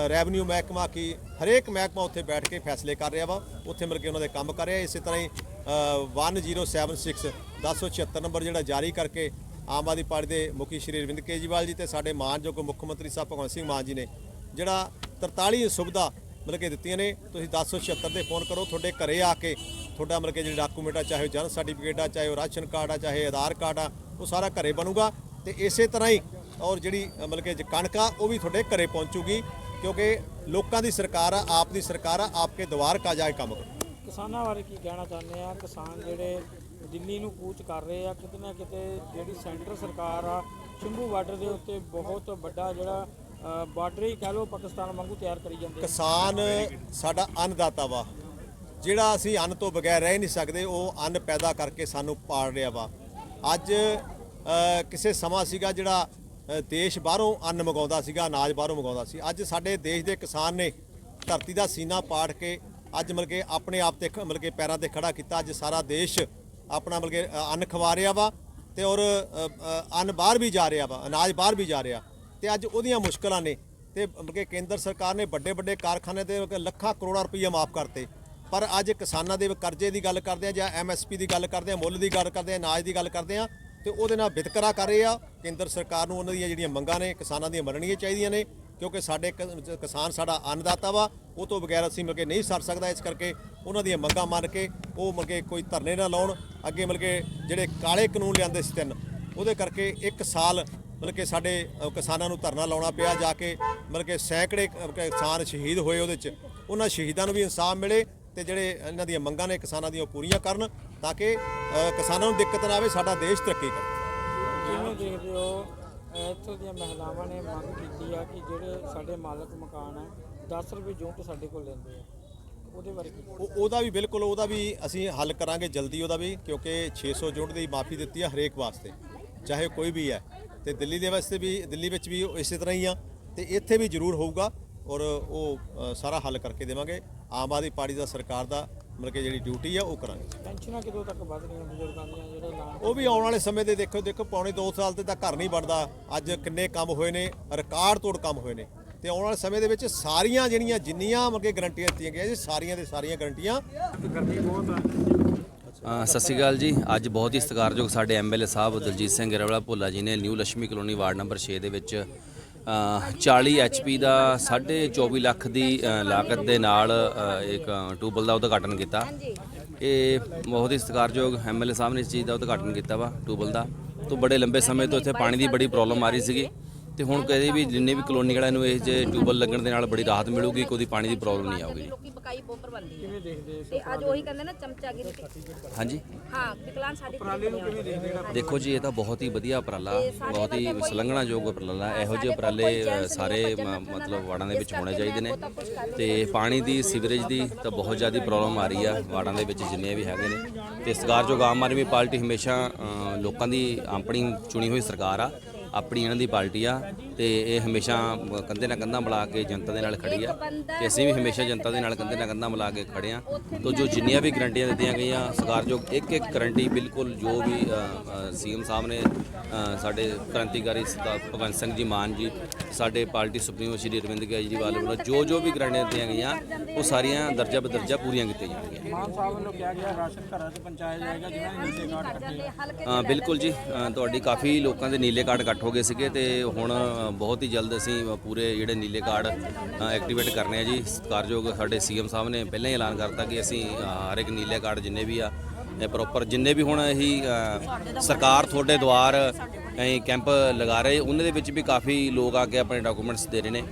ਰੈਵਨਿਊ ਮਹਿਕਮਾ ਕੀ ਹਰੇਕ ਮਹਿਕਮਾ ਉੱਥੇ ਬੈਠ ਕੇ ਫੈਸਲੇ ਕਰ ਰਿਹਾ ਵਾ ਉੱਥੇ ਮਿਲ ਕੇ ਉਹਨਾਂ ਦੇ ਕੰਮ ਕਰ ਰਿਹਾ ਇਸੇ ਤਰ੍ਹਾਂ ਹੀ ਅ, 1076 1076 ਨੰਬਰ ਜਿਹੜਾ ਜਾਰੀ ਕਰਕੇ ਆਮ ਆਦਮੀ ਪਾਰਟੀ ਦੇ ਮੁਖੀ ਸ਼੍ਰੀ ਅਰਵਿੰਦ ਕੇਜਰੀਵਾਲ ਜੀ ਤੇ ਸਾਡੇ ਮਾਨਯੋਗ ਮੁੱਖ ਮੰਤਰੀ ਸਾਹਿਬ ਭਗਵੰਤ ਸਿੰਘ ਮਾਨ ਜੀ ਨੇ ਜਿਹੜਾ 43 ਸੁਵਿਧਾ ਮਤਲਬ ਕਿ ਦਿੱਤੀਆਂ ਨੇ। ਤੁਸੀਂ 1076 ਤੇ ਫੋਨ ਕਰੋ, ਤੁਹਾਡੇ ਘਰੇ ਆ ਕੇ ਤੁਹਾਡਾ ਮਤਲਬ ਕਿ ਜਿਹੜੇ ਡਾਕੂਮੈਂਟ ਆ, ਚਾਹੇ ਉਹ ਜਨਮ ਸਰਟੀਫਿਕੇਟ ਆ, ਚਾਹੇ ਉਹ ਰਾਸ਼ਨ ਕਾਰਡ ਆ, ਚਾਹੇ ਆਧਾਰ ਕਾਰਡ ਆ, ਉਹ ਸਾਰਾ ਘਰੇ ਬਣੂਗਾ। ਤੇ ਇਸੇ ਤਰ੍ਹਾਂ ਹੀ ਔਰ ਜਿਹੜੀ ਮਤਲਬ ਕਿ ਕਣਕ ਆ, ਉਹ ਵੀ ਤੁਹਾਡੇ ਘਰੇ ਪਹੁੰਚੂਗੀ, ਕਿਉਂਕਿ ਲੋਕਾਂ ਦੀ ਸਰਕਾਰ ਆ, ਆਪ ਦੀ ਸਰਕਾਰ ਆ, ਆਪਕੇ ਦਵਾਰ ਕਾ ਜਾ ਕੇ ਕੰਮ ਕਰੋ। ਕਿਸਾਨਾਂ ਬਾਰੇ ਕੀ ਕਹਿਣਾ ਚਾਹੁੰਦੇ ਆ? ਕਿਸਾਨ ਜਿਹੜੇ ਦਿੱਲੀ ਨੂੰ ਕੂਚ ਕਰ ਰਹੇ ਆ, ਕਿਤੇ ਨਾ ਕਿਤੇ ਜਿਹੜੀ ਸੈਂਟਰ ਸਰਕਾਰ ਆ, ਸ਼ੰਭੂ ਬਾਰਡਰ ਦੇ ਉੱਤੇ ਬਹੁਤ ਵੱਡਾ ਜਿਹੜਾ ਬਾਰਡਰ ਹੀ ਕਹਿ ਲਓ ਪਾਕਿਸਤਾਨ ਵਾਂਗੂ ਤਿਆਰ ਕਰੀ ਜਾਂਦੇ ਕਿਸਾਨ ਸਾਡਾ ਅੰਨਦਾਤਾ ਵਾ। ਜਿਹੜਾ ਅਸੀਂ ਅੰਨ ਤੋਂ ਬਗੈਰ ਰਹਿ ਨਹੀਂ ਸਕਦੇ, ਉਹ ਅੰਨ ਪੈਦਾ ਕਰਕੇ ਸਾਨੂੰ ਪਾਲ ਰਿਹਾ ਵਾ। ਅੱਜ ਕਿਸੇ ਸਮਾਂ ਸੀਗਾ ਜਿਹੜਾ ਦੇਸ਼ ਬਾਹਰੋਂ ਅੰਨ ਮੰਗਾਉਂਦਾ ਸੀਗਾ, ਅਨਾਜ ਬਾਹਰੋਂ ਮੰਗਾਉਂਦਾ ਸੀ। ਅੱਜ ਸਾਡੇ ਦੇਸ਼ ਦੇ ਕਿਸਾਨ ਨੇ ਧਰਤੀ ਦਾ ਸੀਨਾ ਪਾੜ ਕੇ ਅੱਜ ਮਤਲਬ ਕਿ ਆਪਣੇ ਆਪ ਤੇ ਖ- ਮਤਲਬ ਕਿ ਪੈਰਾਂ ਤੇ ਖੜਾ ਕੀਤਾ। ਅੱਜ ਸਾਰਾ ਦੇਸ਼ ਆਪਣਾ ਮਤਲਬ ਕਿ ਅੰਨ ਖਵਾ ਰਿਹਾ ਵਾ ਤੇ ਔਰ ਅੰਨ ਬਾਹਰ ਵੀ ਜਾ ਰਿਹਾ ਵਾ, ਅਨਾਜ ਬਾਹਰ ਵੀ ਜਾ ਰਿਹਾ। ਤੇ ਅੱਜ ਉਹਦੀਆਂ ਮੁਸ਼ਕਲਾਂ ਨੇ ਤੇ ਮਤਲਬ ਕਿ ਕੇਂਦਰ ਸਰਕਾਰ ਨੇ ਵੱਡੇ ਵੱਡੇ ਕਾਰਖਾਨੇ ਦੇ ਲੱਖਾਂ ਕਰੋੜਾਂ ਰੁਪਈਆ ਮਾਫ ਕਰਤੇ। ਪਰ ਅੱਜ ਕਿਸਾਨਾਂ ਦੇ ਕਰਜ਼ੇ ਦੀ ਗੱਲ ਕਰਦੇ ਆ ਜਾਂ ਐਮਐਸਪੀ ਦੀ ਗੱਲ ਕਰਦੇ ਆ, ਮੁੱਲ ਦੀ ਗੱਲ ਕਰਦੇ ਆ, ਅਨਾਜ ਦੀ ਗੱਲ ਕਰਦੇ ਆ, ਤੇ ਉਹਦੇ ਨਾਲ ਵਿਤਕਰਾ ਕਰ ਰਹੇ ਆ। ਕੇਂਦਰ ਸਰਕਾਰ ਨੂੰ ਉਹਨਾਂ ਦੀਆਂ ਜਿਹੜੀਆਂ ਮੰਗਾਂ ਨੇ, ਕਿਸਾਨਾਂ ਦੀਆਂ ਮੰਨਣੀਆਂ ਚਾਹੀਦੀਆਂ ਨੇ, ਕਿਉਂਕਿ ਸਾਡੇ ਕ- ਕਿਸਾਨ ਸਾਡਾ ਅੰਨਦਾਤਾ ਵਾ, ਉਹ ਤੋਂ ਬਗੈਰ ਅਸੀਂ ਮਤਲਬ ਕਿ ਨਹੀਂ ਸਰ ਸਕਦਾ ਇਸ ਕਰਕੇ ਉਹਨਾਂ ਦੀਆਂ ਮੰਗਾਂ ਮੰਨ ਕੇ ਉਹ ਮਤਲਬ ਕਿ ਕੋਈ ਧਰਨੇ ਨਾ ਲਾਉਣ। ਅੱਗੇ ਮਤਲਬ ਕਿ ਜਿਹੜੇ ਕਾਲੇ ਕਾਨੂੰਨ ਲਿਆਂਦੇ ਸੀ ਤਿੰਨ, ਉਹਦੇ ਕਰਕੇ ਇੱਕ ਸਾਲ ਮਤਲਬ ਕਿ ਸਾਡੇ ਕਿਸਾਨਾਂ ਨੂੰ ਧਰਨਾ ਲਾਉਣਾ ਪਿਆ ਜਾ ਕੇ ਮਤਲਬ ਕਿ ਸੈਂਕੜੇ ਕਿਸਾਨ ਸ਼ਹੀਦ ਹੋਏ ਉਹਦੇ 'ਚ। ਉਹਨਾਂ ਸ਼ਹੀਦਾਂ ਨੂੰ ਵੀ ਇਨਸਾਫ ਮਿਲੇ ਤੇ ਜਿਹੜੇ ਇਹਨਾਂ ਦੀਆਂ ਮੰਗਾਂ ਨੇ ਕਿਸਾਨਾਂ ਦੀਆਂ ਉਹ ਪੂਰੀਆਂ ਕਰਨ ਤਾਂ ਕਿ ਕਿਸਾਨਾਂ ਨੂੰ ਦਿੱਕਤ ਨਾ ਆਵੇ ਸਾਡਾ ਦੇਸ਼ ਤਰੱਕੀ ਕਰੇ। ਕਿਵੇਂ ਦੇਖਦੇ ਹੋ ਅਹ ਇੱਥੋਂ ਦੀਆਂ ਮਹਿਲਾਵਾਂ ਨੇ ਮੰਗ ਕੀਤੀ ਆ ਕਿ ਜਿਹੜੇ ਸਾਡੇ ਮਾਲਕ ਮਕਾਨ ਆ 10 ਰੁਪਏ ਯੂਨਿਟ ਸਾਡੇ ਕੋਲ ਲੈਂਦੇ ਆ। ਉਹਦੇ ਬਾਰੇ ਉਹਦਾ ਵੀ ਬਿਲਕੁਲ ਉਹਦਾ ਵੀ ਅਸੀਂ ਹੱਲ ਕਰਾਂਗੇ ਜਲਦੀ ਉਹਦਾ ਵੀ ਕਿਉਂਕਿ 600 ਯੂਨਿਟ ਦੀ ਮਾਫੀ ਦਿੱਤੀ ਹੈ ਹਰੇਕ ਵਾਸਤੇ ਚਾਹੇ ਕੋਈ ਵੀ ਹੈ। ਤੇ ਦਿੱਲੀ ਦੇ ਵਾਸਤੇ ਵੀ ਦਿੱਲੀ ਵਿੱਚ ਵੀ ਉਹ ਇਸੇ ਤਰ੍ਹਾਂ ਹੀ ਆ ਤੇ ਇੱਥੇ ਵੀ ਜ਼ਰੂਰ ਹੋਊਗਾ ਔਰ ਉਹ ਸਾਰਾ ਹੱਲ ਕਰਕੇ ਦੇਵਾਂਗੇ। ਆਮ ਆਦਮੀ ਪਾਰਟੀ ਦਾ ਸਰਕਾਰ ਦਾ ਮਤਲਬ ਕਿ ਜਿਹੜੀ ਡਿਊਟੀ ਆ ਉਹ ਕਰਾਂਗੇ। ਪੈਨਸ਼ਨਾਂ ਕਦੋਂ ਤੱਕ ਵਧ ਰਹੀਆਂ ਬਜ਼ੁਰਗਾਂ ਦੀਆਂ ਜਿਹੜੇ ਐਲਾਨ ਉਹ ਵੀ ਆਉਣ ਵਾਲੇ ਸਮੇਂ ਦੇ ਦੇਖੋ ਦੇਖੋ ਪੌਣੇ 2 ਸਾਲ ਤੇ ਤਾਂ ਘਰ ਨਹੀਂ ਬਣਦਾ। ਅੱਜ ਕਿੰਨੇ ਕੰਮ ਹੋਏ ਨੇ ਰਿਕਾਰਡ ਤੋੜ ਕੰਮ ਹੋਏ ਨੇ। ਤੇ ਆਉਣ ਵਾਲੇ ਸਮੇਂ ਦੇ ਵਿੱਚ ਸਾਰੀਆਂ ਜਿਹੜੀਆਂ ਜਿੰਨੀਆਂ ਮਤਲਬ ਕਿ ਗਰੰਟੀਆਂ ਦਿੱਤੀਆਂ ਗਈਆਂ ਜੀ ਸਾਰੀਆਂ ਦੇ ਸਾਰੀਆਂ ਗਰੰਟੀਆਂ ਅ, ਸਤਿ ਸ਼੍ਰੀ ਅਕਾਲ ਜੀ। ਅੱਜ ਬਹੁਤ ਹੀ ਸਤਿਕਾਰਯੋਗ ਸਾਡੇ ਐਮਐਲਏ ਸਾਹਿਬ ਦਲਜੀਤ ਸਿੰਘ ਗਰੇਵਾਲਾ ਭੋਲਾ ਜੀ ਨੇ new Lakshmi colony ward number 6 ਦੇ ਵਿੱਚ ਅ, 40 ਐਚਪੀ ਦਾ 24.5 ਲੱਖ ਦੀ ਲਾਗਤ ਦੇ ਨਾਲ ਇੱਕ ਟੂਬਲ ਦਾ ਉਦਘਾਟਨ ਕੀਤਾ। ਇਹ ਬਹੁਤ ਹੀ ਸਤਿਕਾਰਯੋਗ ਐਮਐਲਏ ਸਾਹਿਬ ਨੇ ਇਸ ਚੀਜ਼ ਦਾ ਉਦਘਾਟਨ ਕੀਤਾ ਵਾ ਟੂਬਲ ਦਾ। ਤੋਂ ਬੜੇ ਲੰਬੇ ਸਮੇਂ ਤੋਂ ਇੱਥੇ ਪਾਣੀ ਦੀ ਬੜੀ ਪ੍ਰੋਬਲਮ ਆ ਰਹੀ ਸੀਗੀ। ਤੇ ਹੁਣ ਕਦੇ ਵੀ ਜਿੰਨੇ ਵੀ ਕਲੋਨੀ ਵਾਲਿਆਂ ਨੂੰ ਇਹ ਜੇ ਟਿਊਬਲ ਲੱਗਣ ਦੇ ਨਾਲ ਬੜੀ ਰਾਹਤ ਮਿਲੂਗੀ ਕੋਈ ਪਾਣੀ ਦੀ ਪ੍ਰੋਬਲਮ ਨਹੀਂ ਆਊਗੀ। ਲੋਕੀ ਬਕਾਈ ਬਹੁਤ ਪ੍ਰਬੰਧੀ ਕਿਵੇਂ ਦੇਖਦੇ ਤੇ ਅੱਜ ਉਹੀ ਕਹਿੰਦੇ ਨਾ ਚਮਚਾਗਿਰੀ ਤੇ ਹਾਂਜੀ। ਹਾਂ ਵਿਕਲਾਂਗ ਸਾਡੀ ਟਰਾਲੇ ਨੂੰ ਕਿਵੇਂ ਦੇਖਦੇ ਜਿਹੜਾ ਦੇਖੋ ਜੀ ਇਹ ਤਾਂ ਬਹੁਤ ਹੀ ਵਧੀਆ ਉਪਰਾਲਾ ਬਹੁਤ ਹੀ ਸ਼ਲਾਘਾਯੋਗ ਉਪਰਾਲਾ। ਇਹੋ ਜਿਹੇ ਉਪਰਾਲੇ ਅ, ਸਾਰੇ ਮ- ਮਤਲਬ ਵਾਰਡਾਂ ਦੇ ਵਿੱਚ ਹੋਣੇ ਚਾਹੀਦੇ ਨੇ। ਤੇ ਪਾਣੀ ਦੀ ਸੀਵਰੇਜ ਦੀ ਤਾਂ ਬਹੁਤ ਜ਼ਿਆਦਾ ਪ੍ਰੋਬਲਮ ਆ ਰਹੀ ਆ ਵਾਰਡਾਂ ਦੇ ਵਿੱਚ ਜਿੰਨੇ ਵੀ ਹੈਗੇ ਨੇ। ਤੇ ਸਤਿਕਾਰਯੋਗ ਆਮ ਆਦਮੀ ਪਾਰਟੀ ਹਮੇਸ਼ਾ ਅ, ਲੋਕਾਂ ਦੀ ਆਪਣੀ ਚੁਣੀ ਹੋਈ ਸਰਕਾਰ ਆ। ਆਪਣੀ ਇਹਨਾਂ ਦੀ ਪਾਰਟੀ ਆ। ਤੇ ਇਹ ਹਮੇਸ਼ਾ ਕੰਧੇ ਨਾਲ ਕੰਧਾਂ ਮਿਲਾ ਕੇ ਜਨਤਾ ਦੇ ਨਾਲ ਖੜੀ ਆ ਤੇ ਅਸੀਂ ਵੀ ਹਮੇਸ਼ਾ ਜਨਤਾ ਦੇ ਨਾਲ ਕੰਧੇ ਨਾਲ ਕੰਧਾਂ ਮਿਲਾ ਕੇ ਖੜੇ ਆ। ਤੋ ਜੋ ਜਿੰਨੀਆਂ ਵੀ ਗਰੰਟੀਆਂ ਦਿੱਤੀਆਂ ਗਈਆਂ ਸਤਿਕਾਰਯੋਗ ਇੱਕ ਇੱਕ ਗਰੰਟੀ ਬਿਲਕੁਲ ਜੋ ਵੀ ਸੀਐਮ ਸਾਹਿਬ ਨੇ ਸਾਡੇ ਕ੍ਰਾਂਤੀਕਾਰੀ ਸਰਦਾਰ ਭਗਵੰਤ ਸਿੰਘ ਜੀ ਮਾਨ ਜੀ ਸਾਡੇ ਪਾਰਟੀ ਸੁਪਰੀਮੋ ਸ਼੍ਰੀ ਅਰਵਿੰਦ ਕੇਜਰੀਵਾਲ ਵੱਲੋਂ ਜੋ ਜੋ ਵੀ ਗਰੰਟੀਆਂ ਦਿੱਤੀਆਂ ਗਈਆਂ ਉਹ ਸਾਰੀਆਂ ਦਰਜਾ ਬਦਰਜਾ ਪੂਰੀਆਂ ਕੀਤੀਆਂ ਜਾਣਗੀਆਂ। ਮਾਨ ਸਾਹਿਬ ਵੱਲੋਂ ਕਿਹਾ ਗਿਆ ਰਾਸ਼ਨ ਘਰਾਂ 'ਚ ਪਹੁੰਚਾਇਆ ਜਾਏਗਾ ਜਿਨ੍ਹਾਂ ਨੇ ਨੀਲੇ ਕਾਰਡ ਕੱਟੇ। ਬਿਲਕੁਲ ਜੀ ਤੁਹਾਡੀ ਕਾਫੀ ਲੋਕਾਂ ਦੇ ਨੀਲੇ ਕਾਰਡ ਇਕੱਠ ਹੋ ਗਏ ਸੀਗੇ ਤੇ ਹੁਣ ਬਹੁਤ ਹੀ ਜਲਦ ਅਸੀਂ ਪੂਰੇ ਜਿਹੜੇ ਨੀਲੇ ਕਾਰਡ ਐਕਟੀਵੇਟ ਕਰਨੇ ਆ ਜੀ। ਸਤਿਕਾਰਯੋਗ ਸਾਡੇ ਸੀਐਮ ਸਾਹਿਬ ਨੇ ਪਹਿਲਾਂ ਹੀ ਐਲਾਨ ਕਰਤਾ ਕਿ ਅਸੀਂ ਹਰ ਇੱਕ ਨੀਲੇ ਕਾਰਡ ਜਿੰਨੇ ਵੀ ਆ ਪ੍ਰੋਪਰ ਜਿੰਨੇ ਵੀ ਹੁਣ ਇਹੀ ਸਰਕਾਰ ਤੁਹਾਡੇ ਦੁਆਰ ਅਸੀਂ ਕੈਂਪ ਲਗਾ ਰਹੇ, ਉਹਨਾਂ ਦੇ ਵਿੱਚ ਵੀ ਕਾਫੀ ਲੋਕ ਆ ਕੇ ਆਪਣੇ ਡਾਕੂਮੈਂਟਸ ਦੇ ਰਹੇ ਨੇ।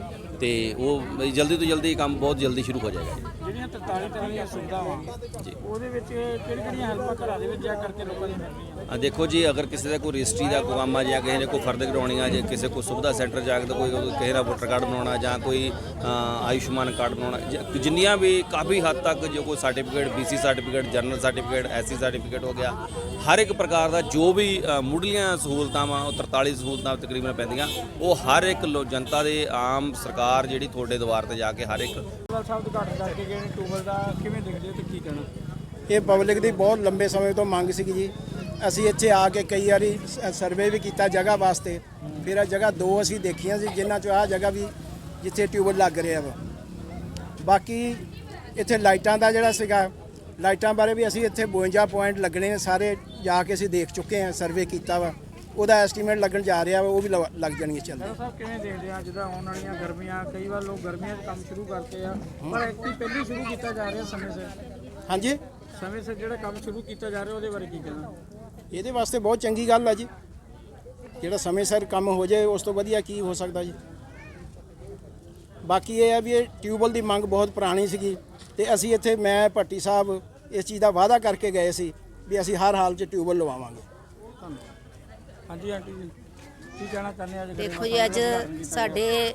ਤੇ ਉਹ, ਜਲਦੀ ਤੋਂ ਜਲਦੀ ਕੰਮ ਬਹੁਤ ਜਲਦੀ ਸ਼ੁਰੂ ਹੋ ਜਾਏਗਾ ਜਿਹੜੀਆਂ 43 ਤਰ੍ਹਾਂ ਦੀਆਂ ਸੁਵਿਧਾਵਾਂ ਉਹਦੇ ਵਿੱਚ ਕਿਹੜੀ ਕਿਹੜੀਆਂ ਹੈਲਪਾਂ ਘਰਾਂ ਦੇ ਵਿੱਚ ਜਾ ਕਰਕੇ ਲੋਕਾਂ ਦੀ ਮਿਲਦੀਆਂ ਆ ਦੇਖੋ ਜੀ ਅਗਰ ਕਿਸੇ ਦਾ ਕੋਈ ਰਜਿਸਟਰੀ ਦਾ ਕੰਮ ਆ ਜਾਂ ਕਿਸੇ ਨੇ ਕੋਈ ਫਰਦ ਕਰਾਉਣੀ ਆ ਜਾਂ ਕਿਸੇ ਕੋਈ ਸੁਵਿਧਾ ਸੈਂਟਰ ਜਾ ਕੇ ਕੋਈ ਕਿਸੇ ਦਾ ਵੋਟਰ ਕਾਰਡ ਬਣਾਉਣਾ ਜਾਂ ਕੋਈ ਆਯੁਸ਼ਮਾਨ ਕਾਰਡ ਬਣਾਉਣਾ ਜਿੰਨੀਆਂ ਵੀ ਕਾਫੀ ਹੱਦ ਤੱਕ ਜੋ ਕੋਈ certificate BC certificate general certificate SC certificate ਹੋ ਗਿਆ ਹਰ ਇੱਕ ਪ੍ਰਕਾਰ ਦਾ ਜੋ ਵੀ ਮੁੱਢਲੀਆਂ ਸਹੂਲਤਾਂ ਵਾ ਉਹ 43 ਸਹੂਲਤਾਂ ਤਕਰੀਬਨ ਪੈਂਦੀਆਂ ਉਹ ਹਰ ਇੱਕ ਜਨਤਾ ਦੇ ਆਮ ਸਰਕਾਰ ਜਿਹੜੀ ਤੁਹਾਡੇ ਦੁਆਰ ਤੇ ਜਾ ਕੇ ਹਰ ਇੱਕ ਟਿਊਬਲ ਸਾਹਿਬ ਉਦਘਾਟਨ ਕਰਕੇ ਗਏ ਨੇ। ਟਿਊਬਲ ਦਾ ਕਿਵੇਂ ਦੇਖਦੇ ਹੋ ਤੇ ਕੀ ਕਹਿਣਾ? ਇਹ ਪਬਲਿਕ ਦੀ ਬਹੁਤ ਲੰਬੇ ਸਮੇਂ ਤੋਂ ਮੰਗ ਸੀਗੀ ਜੀ। ਅਸੀਂ ਇੱਥੇ ਆ ਕੇ ਕਈ ਵਾਰੀ ਸਰਵੇ ਵੀ ਕੀਤਾ ਜਗ੍ਹਾ ਵਾਸਤੇ। ਫਿਰ ਇਹ ਜਗ੍ਹਾ ਦੋ ਅਸੀਂ ਦੇਖੀਆਂ ਸੀ, ਜਿਨ੍ਹਾਂ ਚੋਂ ਆਹ ਜਗ੍ਹਾ ਵੀ ਜਿੱਥੇ ਟਿਊਬਲ ਲੱਗ ਰਿਹਾ ਵਾ। ਬਾਕੀ ਇੱਥੇ ਲਾਈਟਾਂ ਦਾ ਜਿਹੜਾ ਸੀਗਾ, ਲਾਈਟਾਂ ਬਾਰੇ ਵੀ ਅਸੀਂ ਇੱਥੇ 52 ਪੁਆਇੰਟ ਲੱਗਣੇ ਸਾਰੇ ਜਾ ਕੇ ਅਸੀਂ ਦੇਖ ਚੁੱਕੇ ਹਾਂ ਸਰਵੇ ਕੀਤਾ ਵਾ। ਉਹਦਾ ਐਸਟੀਮੇਟ ਲੱਗਣ ਜਾ ਰਿਹਾ ਉਹ ਵੀ ਲ- ਲੱਗ ਜਾਣਗੇ ਚੱਲਦੇ। ਡਾਕਟਰ ਸਾਹਿਬ ਕਿਵੇਂ ਦੇਖਦੇ ਆ ਜਿੱਦਾਂ ਆਉਣ ਵਾਲੀਆਂ ਗਰਮੀਆਂ? ਕਈ ਵਾਰ ਲੋਕ ਗਰਮੀਆਂ 'ਚ ਕੰਮ ਸ਼ੁਰੂ ਕਰਦੇ ਆ ਪਰ ਐਕਟੀ ਪਹਿਲੀ ਸ਼ੁਰੂ ਕੀਤਾ ਜਾ ਰਿਹਾ ਸਮੇਂ ਸਿਰ? ਹਾਂਜੀ? ਸਮੇਂ ਸਿਰ ਜਿਹੜਾ ਕੰਮ ਸ਼ੁਰੂ ਕੀਤਾ ਜਾ ਰਿਹਾ ਉਹਦੇ ਬਾਰੇ ਕੀ ਕਹਿਣਾ? ਇਹਦੇ ਵਾਸਤੇ ਬਹੁਤ ਚੰਗੀ ਗੱਲ ਆ ਜੀ। ਜਿਹੜਾ ਸਮੇਂ ਸਿਰ ਕੰਮ ਹੋ ਜਾਏ ਉਸ ਤੋਂ ਵਧੀਆ ਕੀ ਹੋ ਸਕਦਾ ਜੀ? ਬਾਕੀ ਇਹ ਹੈ ਵੀ ਇਹ ਟਿਊਬਲ ਦੀ ਮੰਗ ਬਹੁਤ ਪੁਰਾਣੀ ਸੀਗੀ ਤੇ ਅਸੀਂ ਇੱਥੇ ਮੈਂ ਭੱਟੀ ਸਾਹਿਬ ਇਸ ਚੀਜ਼ ਦਾ ਵਾਅਦਾ ਕਰਕੇ ਗਏ ਸੀ ਵੀ ਅਸੀਂ ਹਰ ਹਾਲ 'ਚ ਟਿਊਬਲ ਲਵਾਵਾਂਗੇ। ਹਾਂਜੀ ਆਂਟੀ ਜੀ। ਕੀ ਕਹਿਣਾ ਚਾਹੁੰਦੇ ਅੱਜ ਦੇਖੋ ਜੀ ਅੱਜ ਸਾਡੇ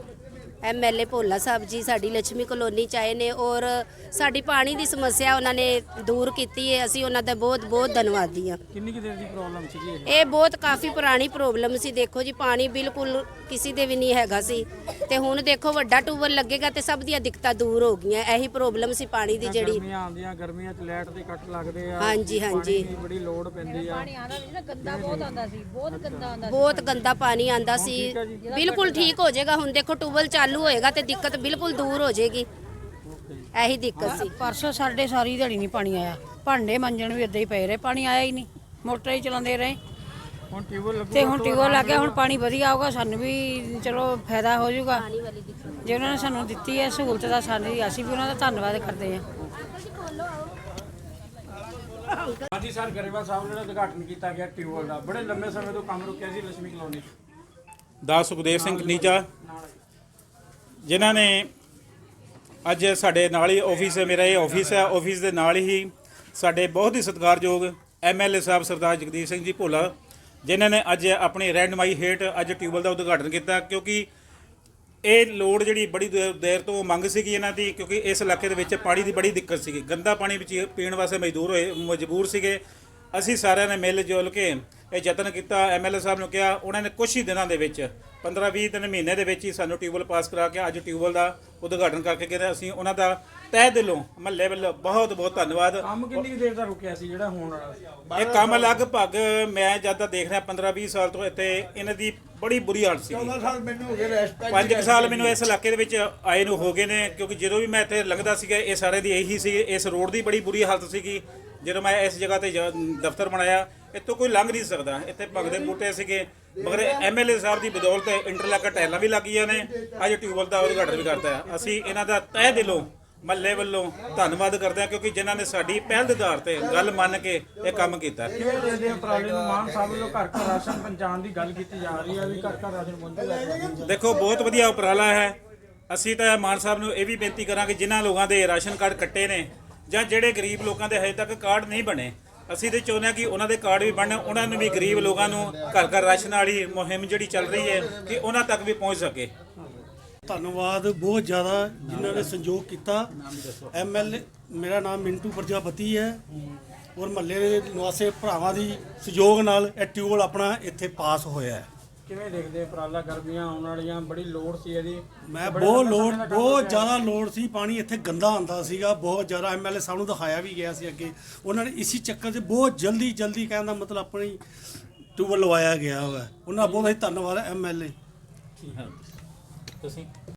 ਐਮਐਲਏ ਭੋਲਾ ਸਾਹਿਬ ਜੀ ਸਾਡੀ ਲక్ష్ਮੀ ਕਲੋਨੀ ਚ ਆਏ ਨੇ ਔਰ ਸਾਡੀ ਪਾਣੀ ਦੀ ਸਮੱਸਿਆ ਉਹਨਾਂ ਨੇ ਦੂਰ ਕੀਤੀ ਹੈ ਅਸੀਂ ਉਹਨਾਂ ਦਾ ਬਹੁਤ ਬਹੁਤ ਧੰਨਵਾਦੀ ਹਾਂ। ਕਿੰਨੀ ਕੁ ਦੇਰ ਦੀ ਪ੍ਰੋਬਲਮ ਸੀਗੀ ਇਹ? ਇਹ ਬਹੁਤ ਕਾਫੀ ਪੁਰਾਣੀ ਪ੍ਰੋਬਲਮ ਸੀ। ਦੇਖੋ ਜੀ ਪਾਣੀ ਬਿਲਕੁਲ ਕਿਸੇ ਦੇ ਵੀ ਨਹੀਂ ਹੈਗਾ ਸੀ। ਤੇ ਹੁਣ ਦੇਖੋ ਵੱਡਾ ਟੂਬਲ ਲੱਗੇਗਾ ਤੇ ਸਭ ਦੀਆਂ ਦਿੱਕਤਾਂ ਦੂਰ ਹੋ ਗਈਆਂ। ਇਹੀ ਪ੍ਰੋਬਲਮ ਸੀ ਪਾਣੀ ਦੀ ਜਿਹੜੀ। ਗਰਮੀਆਂ ਆਉਂਦੀਆਂ ਗਰਮੀਆਂ 'ਚ ਲਾਈਟ ਦੇ ਕੱਟ ਲੱਗਦੇ ਆ ਹਾਂਜੀ, ਪਾਣੀ ਹਾਂਜੀ। ਦੀ ਬੜੀ ਲੋੜ ਪੈਂਦੀ ਆ। ਗੰਦਾ ਬਹੁਤ ਆਉਂਦਾ ਸੀ ਬਹੁਤ ਗੰਦਾ ਆਉਂਦਾ ਬਹੁਤ ਗੰਦਾ ਪਾਣੀ ਆਂਦਾ ਸੀ। ਬਿਲਕੁਲ ਠੀਕ ਹੋ ਜਾਏਗਾ। ਹੁਣ ਦੇਖੋ ਟੂਬਲ ਚਾਲੂ ਹੋਏਗਾ ਤੇ ਦਿੱਕਤ ਬਿਲਕੁਲ ਦੂਰ ਹੋ ਜਾਏਗੀ। ਇਹੀ ਦਿੱਕਤ ਸੀ। ਪਰਸੋਂ ਸਾਡੇ ਸਾਰੀ ਦਿਹਾੜੀ ਨਹੀਂ ਪਾਣੀ ਆਇਆ। ਭਾਂਡੇ ਮੰਜਣ ਵੀ ਇਦਾਂ ਹੀ ਪਏ ਰਹੇ ਪਾਣੀ ਆਇਆ ਹੀ ਨਹੀਂ। ਮੋਟਰ ਹੀ ਚਲਾਉਂਦੇ ਰਹੇ। ਹੁਣ ਟਿਊਬਲ ਲੱਗੂ ਤੇ ਹੁਣ ਟਿਊਬਲ ਲੱਗ ਗਿਆ ਹੁਣ ਪਾਣੀ ਵਧੀਆ ਆਊਗਾ ਸਾਨੂੰ ਵੀ ਚਲੋ ਫਾਇਦਾ ਹੋ ਜਾਊਗਾ। ਜੇ ਉਹਨਾਂ ਨੇ ਸਾਨੂੰ ਦਿੱਤੀ ਹੈ ਸਹੂਲਤ ਦਾ ਸਾਨੂੰ ਅਸੀਂ ਵੀ ਉਹਨਾਂ ਦਾ ਧੰਨਵਾਦ ਕਰਦੇ ਹਾਂ। ਹਾਂਜੀ ਸਰ ਗਰੇਵਾਲ ਸਾਹਿਬ ਜਿਹੜਾ ਉਦਘਾਟਨ ਕੀਤਾ ਗਿਆ ਟਿਊਬਲ ਦਾ। ਬੜੇ ਲੰਬੇ ਸਮੇਂ ਤੋਂ ਕੰਮ ਰੁਕਿਆ ਸੀ ਲక్ష్ਮੀ ਕਲੋਨੀ ਦਾ ਸੁਖਦੇਵ ਸਿੰਘ ਨੀਚਾ ਜਿਨ੍ਹਾਂ ਨੇ ਅੱਜ ਸਾਡੇ ਨਾਲ ਹੀ ਆਫਿਸ ਹੈ ਮੇਰਾ ਇਹ ਆਫਿਸ ਹੈ। ਆਫਿਸ ਦੇ ਨਾਲ ਹੀ ਸਾਡੇ ਬਹੁਤ ਹੀ ਸਤਿਕਾਰਯੋਗ ਐਮਐਲਏ ਸਾਹਿਬ ਸਰਦਾਰ ਜਗਦੀਪ ਸਿੰਘ ਜੀ ਭੋਲਾ ਜਿਨ੍ਹਾਂ ਨੇ ਅੱਜ ਆਪਣੀ ਰਹਿਨਮਾਈ ਹੇਠ ਅੱਜ ਟਿਊਬਲ ਦਾ ਉਦਘਾਟਨ ਕੀਤਾ, ਕਿਉਂਕਿ ਇਹ ਲੋੜ ਜਿਹੜੀ ਬੜੀ ਦੇਰ ਦੇਰ ਤੋਂ ਮੰਗ ਸੀਗੀ ਇਹਨਾਂ ਦੀ, ਕਿਉਂਕਿ ਇਸ ਇਲਾਕੇ ਦੇ ਵਿੱਚ ਪਾਣੀ ਦੀ ਬੜੀ ਦਿੱਕਤ ਸੀਗੀ। ਗੰਦਾ ਪਾਣੀ ਵਿੱਚ ਪੀਣ ਵਾਸਤੇ ਮਜ਼ਦੂਰ ਹੋਏ, ਮਜਬੂਰ ਸੀਗੇ। ਅਸੀਂ ਸਾਰਿਆਂ ਨੇ ਮਿਲ ਜੁਲ ਕੇ ਇਹ ਯਤਨ ਕੀਤਾ ਐਮਐਲਏ ਸਾਹਿਬ ਨੂੰ ਕਿਹਾ ਉਹਨਾਂ ਨੇ ਕੁਝ ਹੀ ਦਿਨਾਂ ਦੇ ਵਿੱਚ 15-20 ਦਿਨ ਮਹੀਨੇ ਦੇ ਵਿੱਚ ਹੀ ਸਾਨੂੰ ਟਿਊਬਲ ਪਾਸ ਕਰਾ ਕੇ ਅੱਜ ਟਿਊਬਲ ਦਾ ਉਦਘਾਟਨ ਕਰਕੇ ਤੇ ਅਸੀਂ ਉਹਨਾਂ ਦਾ ਤਹਿ ਦਿਲੋਂ ਮਹੱਲੇ ਵੱਲੋਂ ਬਹੁਤ ਬਹੁਤ ਧੰਨਵਾਦ। ਕੰਮ ਕਿੰਨੀ ਦੇਰ ਦਾ ਰੁਕਿਆ ਸੀ ਜਿਹੜਾ ਹੋਣ ਵਾਲਾ ਸੀ? ਇਹ ਕੰਮ ਲਗਭਗ ਮੈਂ ਜਦ ਦਾ ਦੇਖ ਰਿਹਾ 15-20 ਸਾਲ ਤੋਂ ਇੱਥੇ ਇਹਨਾਂ ਦੀ ਬੜੀ ਬੁਰੀ ਹਾਲਤ ਸੀ। 14 ਸਾਲ ਮੈਨੂੰ ਹੋ ਗਏ ਪੰਜ ਕੁ ਸਾਲ ਮੈਨੂੰ ਇਸ ਇਲਾਕੇ ਦੇ ਵਿੱਚ ਆਏ ਨੂੰ ਹੋ ਗਏ ਨੇ ਕਿਉਂਕਿ ਜਦੋਂ ਵੀ ਮੈਂ ਇੱਥੇ ਲੰਘਦਾ ਸੀਗਾ ਇਹ ਸਾਰੇ ਦੀ ਇਹੀ ਸੀ ਇਸ ਰੋਡ ਦੀ ਬੜੀ ਬੁਰੀ ਹਾਲਤ ਸੀਗੀ। ਜਦੋਂ ਮੈਂ ਇਸ ਜਗ੍ਹਾ ਤੇ ਜ- ਦਫ਼ਤਰ ਬਣਾਇਆ, ਇੱਥੋਂ ਕੋਈ ਲੰਘ ਨਹੀਂ ਸਕਦਾ। ਇੱਥੇ ਭਗਦੇ ਬੂਟੇ ਸੀਗੇ। ਮਗਰ ਐਮਐਲਏ ਸਾਹਿਬ ਦੀ ਬਦੌਲਤ ਇੰਟਰਲੈਕ ਟਾਈਲਾਂ ਵੀ ਲੱਗੀਆਂ ਨੇ। ਅੱਜ ਟਿਊਬਲ ਦਾ ਉਦਘਾਟਨ ਵੀ ਕਰਤਾ ਹੈ। ਅਸੀਂ ਇਹਨਾਂ ਦਾ ਤਹਿ ਦਿਲੋਂ, ਮਹੱਲੇ ਵੱਲੋਂ ਧੰਨਵਾਦ ਕਰਦੇ ਹਾਂ, ਕਿਉਂਕਿ ਜਿਨ੍ਹਾਂ ਨੇ ਸਾਡੀ ਪਹਿਲ ਦੇ ਆਧਾਰ ਤੇ ਗੱਲ ਮੰਨ ਕੇ ਇਹ ਕੰਮ ਕੀਤਾ। ਕਿਵੇਂ ਦੇਖਦੇ ਹੋ ਉਪਰਾਲੇ ਨੂੰ ਮਾਨ ਸਾਹਿਬ ਵੱਲੋਂ ਘਰ ਘਰ ਰਾਸ਼ਨ ਪਹੁੰਚਾਉਣ ਦੀ ਗੱਲ ਕੀਤੀ ਜਾ ਰਹੀ ਹੈ ਵੀ ਘਰ ਘਰ ਰਾਸ਼ਨ ਪਹੁੰਚੇਗਾ ਦੇਖੋ, ਬਹੁਤ ਵਧੀਆ ਉਪਰਾਲਾ ਹੈ। ਅਸੀਂ ਤਾਂ ਮਾਨ ਸਾਹਿਬ ਨੂੰ ਇਹ ਵੀ ਬੇਨਤੀ ਕਰਾਂਗੇ, ਜਿਨ੍ਹਾਂ ਲੋਕਾਂ ਦੇ ਰਾਸ਼ਨ ਕਾਰਡ ਕੱਟੇ ਨੇ ਜਾਂ ਜਿਹੜੇ ਗਰੀਬ ਲੋਕਾਂ ਦੇ ਹਜੇ ਤੱਕ ਕਾਰਡ ਨਹੀਂ ਬਣੇ, ਅਸੀਂ ਤੇ ਚਾਹੁੰਦੇ ਹਾਂ ਕਿ ਉਹਨਾਂ ਦੇ ਕਾਰਡ ਵੀ ਬਣਨ, ਉਹਨਾਂ ਨੂੰ ਵੀ ਗਰੀਬ ਲੋਕਾਂ ਨੂੰ ਘਰ ਘਰ ਰਾਸ਼ਨ ਵਾਲੀ ਮੁਹਿੰਮ ਜਿਹੜੀ ਚੱਲ ਰਹੀ ਹੈ, ਕਿ ਉਹਨਾਂ ਤੱਕ ਵੀ ਪਹੁੰਚ ਸਕੇ। ਧੰਨਵਾਦ ਬਹੁਤ ਜ਼ਿਆਦਾ ਜਿਨ੍ਹਾਂ ਨੇ ਸੰਯੋਗ ਕੀਤਾ। ਐਮਐਲਏ ਮੇਰਾ ਨਾਮ ਮਿੰਟੂ ਪ੍ਰਜਾਪਤੀ ਹੈ ਔਰ ਮਹੱਲੇ ਦੇ ਨਿਵਾਸੀ ਭਰਾਵਾਂ ਦੀ ਸਹਿਯੋਗ ਨਾਲ ਇਹ ਟਿਊਬਲ ਆਪਣਾ ਇੱਥੇ ਪਾਸ ਹੋਇਆ ਹੈ। ਕਿਵੇਂ ਦੇਖਦੇ ਉਪਰਾਲਾ ਗਰਮੀਆਂ ਆਉਣ ਵਾਲੀਆਂ? ਬੜੀ ਲੋੜ ਸੀ ਇਹਦੀ। ਮੈਂ ਬਹੁਤ ਲੋੜ ਬਹੁਤ। ਜ਼ਿਆਦਾ ਲੋੜ ਸੀ। ਪਾਣੀ ਇੱਥੇ ਗੰਦਾ ਆਉਂਦਾ ਸੀਗਾ। ਬਹੁਤ ਜ਼ਿਆਦਾ ਐਮਐਲਏ ਸਾਹਿਬ ਨੂੰ ਦਿਖਾਇਆ ਵੀ ਗਿਆ ਸੀ ਅੱਗੇ। ਉਹਨਾਂ ਨੇ ਇਸੀ ਚੱਕਰ 'ਚ ਬਹੁਤ ਜਲਦੀ ਜਲਦੀ ਕਹਿਣ ਦਾ ਮਤਲਬ ਆਪਣੀ ਟਿਊਬਲ ਲਵਾਇਆ ਗਿਆ ਹੋਇਆ। ਉਹਨਾਂ ਦਾ ਬਹੁਤ ਹੀ ਧੰਨਵਾਦ ਐਮਐਲਏ ਤੁਸੀਂ?